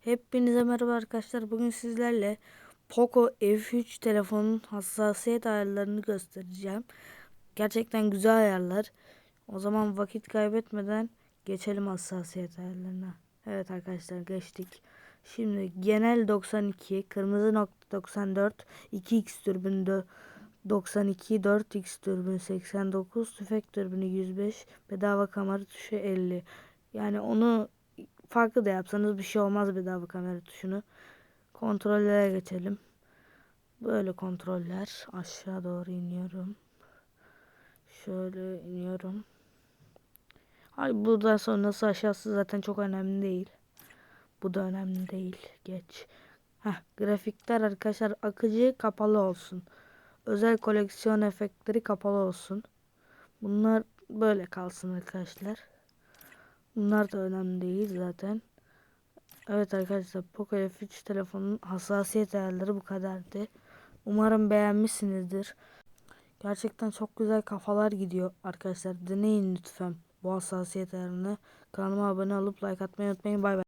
Hepinize merhaba arkadaşlar. Bugün sizlerle Poco F3 telefonun hassasiyet ayarlarını göstereceğim. Gerçekten güzel ayarlar. O zaman vakit kaybetmeden geçelim hassasiyet ayarlarına. Evet arkadaşlar geçtik. Şimdi genel 92, kırmızı nokta 94, 2x türbünü 92, 4x türbünü 89, tüfek türbünü 105, bedava kamera tuşu 50. Yani onu farklı da yapsanız bir şey olmaz bedava kamera tuşunu. Kontrollere geçelim. Böyle kontroller. Aşağı doğru iniyorum. Şöyle iniyorum. Hayır buradan sonrası aşağısı zaten çok önemli değil. Bu da önemli değil. Geç. Heh, grafikler arkadaşlar akıcı kapalı olsun. Özel koleksiyon efektleri kapalı olsun. Bunlar böyle kalsın arkadaşlar. Bunlar da önemli değil zaten. Evet arkadaşlar Poco F3 telefonun hassasiyet ayarları bu kadardı. Umarım beğenmişsinizdir. Gerçekten çok güzel kafalar gidiyor arkadaşlar. Deneyin lütfen bu hassasiyet ayarını. Kanalıma abone olup like atmayı unutmayın. Bay bay.